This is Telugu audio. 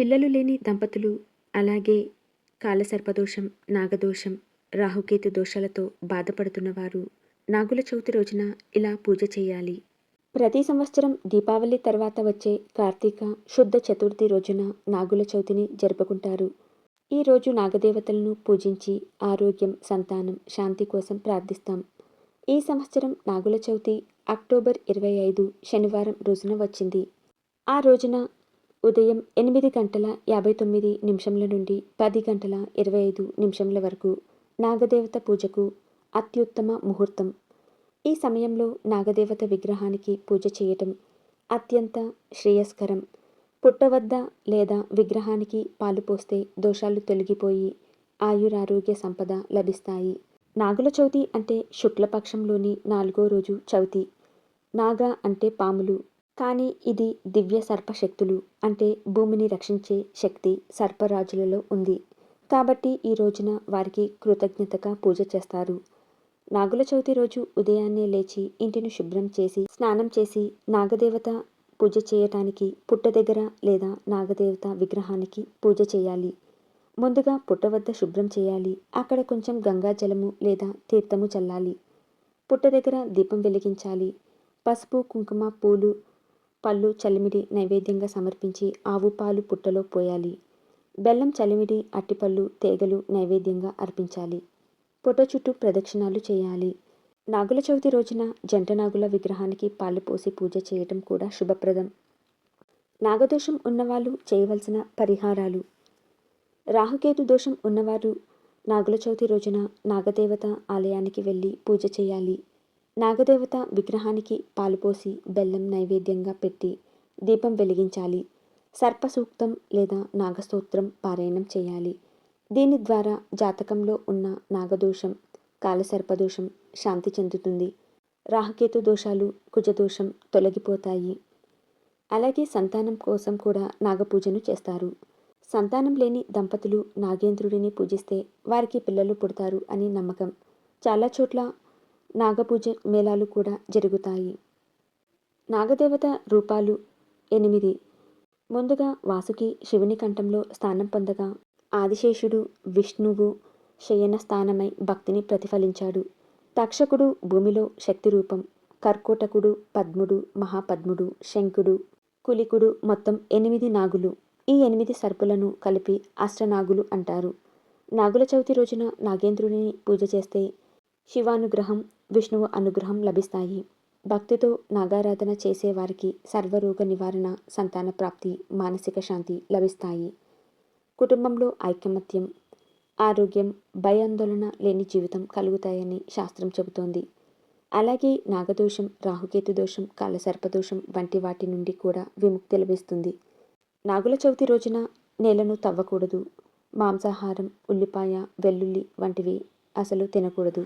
పిల్లలు లేని దంపతులు అలాగే కాలసర్పదోషం నాగదోషం రాహుకేతు దోషాలతో బాధపడుతున్నవారు నాగుల చవితి రోజున ఇలా పూజ చేయాలి. ప్రతి సంవత్సరం దీపావళి తర్వాత వచ్చే కార్తీక శుద్ధ చతుర్థి రోజున నాగుల చవితిని జరుపుకుంటారు. ఈ రోజు నాగదేవతలను పూజించి ఆరోగ్యం సంతానం శాంతి కోసం ప్రార్థిస్తాం. ఈ సంవత్సరం నాగుల చవితి అక్టోబర్ ఇరవై ఐదు శనివారం రోజున వచ్చింది. ఆ రోజున ఉదయం ఎనిమిది గంటల యాభై తొమ్మిది నిమిషంల నుండి పది గంటల ఇరవై ఐదు నిమిషంల వరకు నాగదేవత పూజకు అత్యుత్తమ ముహూర్తం. ఈ సమయంలో నాగదేవత విగ్రహానికి పూజ చేయటం అత్యంత శ్రేయస్కరం. పుట్టవద్ద లేదా విగ్రహానికి పాలు పోస్తే దోషాలు తొలగిపోయి ఆయురారోగ్య సంపద లభిస్తాయి. నాగుల చవితి అంటే శుక్లపక్షంలోని నాలుగో రోజు చవితి. నాగ అంటే పాములు. కానీ ఇది దివ్య సర్పశక్తులు అంటే భూమిని రక్షించే శక్తి సర్పరాజులలో ఉంది. కాబట్టి ఈ రోజున వారికి కృతజ్ఞతగా పూజ చేస్తారు. నాగుల చవితి రోజు ఉదయాన్నే లేచి ఇంటిని శుభ్రం చేసి స్నానం చేసి నాగదేవత పూజ చేయటానికి పుట్ట దగ్గర లేదా నాగదేవత విగ్రహానికి పూజ చేయాలి. ముందుగా పుట్ట వద్ద శుభ్రం చేయాలి. అక్కడ కొంచెం గంగా జలము లేదా తీర్థము చల్లాలి. పుట్ట దగ్గర దీపం వెలిగించాలి. పసుపు కుంకుమ పూలు పళ్ళు చలిమిడి నైవేద్యంగా సమర్పించి ఆవు పాలు పుట్టలో పోయాలి. బెల్లం చలిమిడి అట్టిపళ్ళు తేగలు నైవేద్యంగా అర్పించాలి. పుట్ట చుట్టూ ప్రదక్షిణాలు చేయాలి. నాగుల చవితి రోజున జంట నాగుల విగ్రహానికి పాలు పోసి పూజ చేయటం కూడా శుభప్రదం. నాగదోషం ఉన్నవాళ్ళు చేయవలసిన పరిహారాలు. రాహుకేతు దోషం ఉన్నవారు నాగుల చవితి రోజున నాగదేవత ఆలయానికి వెళ్ళి పూజ చేయాలి. నాగదేవత విగ్రహానికి పాలు పోసి బెల్లం నైవేద్యంగా పెట్టి దీపం వెలిగించాలి. సర్పసూక్తం లేదా నాగస్తోత్రం పారాయణం చేయాలి. దీని ద్వారా జాతకంలో ఉన్న నాగదోషం కాలసర్పదోషం శాంతి చెందుతుంది. రాహుకేతు దోషాలు కుజదోషం తొలగిపోతాయి. అలాగే సంతానం కోసం కూడా నాగపూజను చేస్తారు. సంతానం లేని దంపతులు నాగేంద్రుడిని పూజిస్తే వారికి పిల్లలు పుడతారు అని నమ్మకం. చాలా చోట్ల నాగపూజ మేళాలు కూడా జరుగుతాయి. నాగదేవత రూపాలు ఎనిమిది. ముందుగా వాసుకి శివుని కంఠంలో స్థానం పొందగా ఆదిశేషుడు విష్ణువు శయన స్థానమై భక్తిని ప్రతిఫలించాడు. తక్షకుడు భూమిలో శక్తి రూపం కర్కోటకుడు పద్ముడు మహాపద్ముడు శంకుడు కులికుడు మొత్తం ఎనిమిది నాగులు. ఈ ఎనిమిది సర్పులను కలిపి అష్టనాగులు అంటారు. నాగుల చవితి రోజున నాగేంద్రుడిని పూజ చేస్తే శివానుగ్రహం విష్ణువు అనుగ్రహం లభిస్తాయి. భక్తితో నాగారాధన చేసేవారికి సర్వరోగ నివారణ సంతాన ప్రాప్తి మానసిక శాంతి లభిస్తాయి. కుటుంబంలో ఐకమత్యం ఆరోగ్యం భయాందోళన లేని జీవితం కలుగుతాయని శాస్త్రం చెబుతోంది. అలాగే నాగదోషం రాహుకేతు దోషం కాలసర్పదోషం వంటి వాటి నుండి కూడా విముక్తి లభిస్తుంది. నాగుల చవితి రోజున నేలను తవ్వకూడదు. మాంసాహారం ఉల్లిపాయ వెల్లుల్లి వంటివి అసలు తినకూడదు.